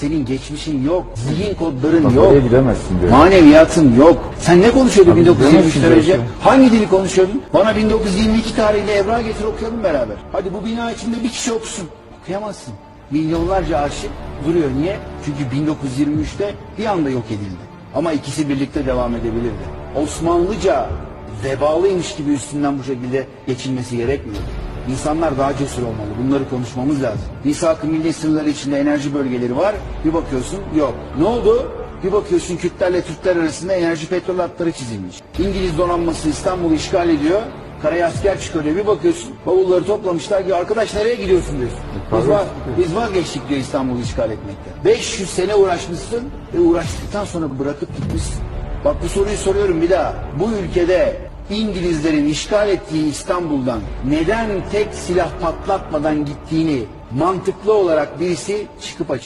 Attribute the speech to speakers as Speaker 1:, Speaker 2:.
Speaker 1: Senin geçmişin yok, zihin kodların
Speaker 2: Bak
Speaker 1: yok.
Speaker 2: oraya gidemezsin diyor.
Speaker 1: Maneviyatın yok. Sen ne konuşuyordun
Speaker 2: Abi
Speaker 1: 1923
Speaker 2: demezsin
Speaker 1: derece?
Speaker 2: diyorsun.
Speaker 1: Hangi dili konuşuyordun? Bana 1922 tarihli evrağı getir okuyalım beraber. Hadi bu bina içinde bir kişi okusun. Okuyamazsın. Milyonlarca aşık duruyor. Niye? Çünkü 1923'te bir anda yok edildi. Ama ikisi birlikte devam edebilirdi. Osmanlıca vebalıymış gibi üstünden bu şekilde geçilmesi gerekmiyor. İnsanlar daha cesur olmalı. Bunları konuşmamız lazım. Misak-ı milli sınırları içinde enerji bölgeleri var. Bir bakıyorsun yok. Ne oldu? Bir bakıyorsun Kürtlerle Türkler arasında enerji petrol hatları çizilmiş. İngiliz donanması İstanbul'u işgal ediyor. Karaya asker çıkarıyor. Bir bakıyorsun bavulları toplamışlar ki arkadaş nereye gidiyorsun diyorsun. Biz, var, biz vazgeçtik diyor İstanbul'u işgal etmekten. 500 sene uğraşmışsın ve uğraştıktan sonra bırakıp gitmişsin. Bak bu soruyu soruyorum bir daha. Bu ülkede İngilizlerin işgal ettiği İstanbul'dan neden tek silah patlatmadan gittiğini mantıklı olarak birisi çıkıp açık.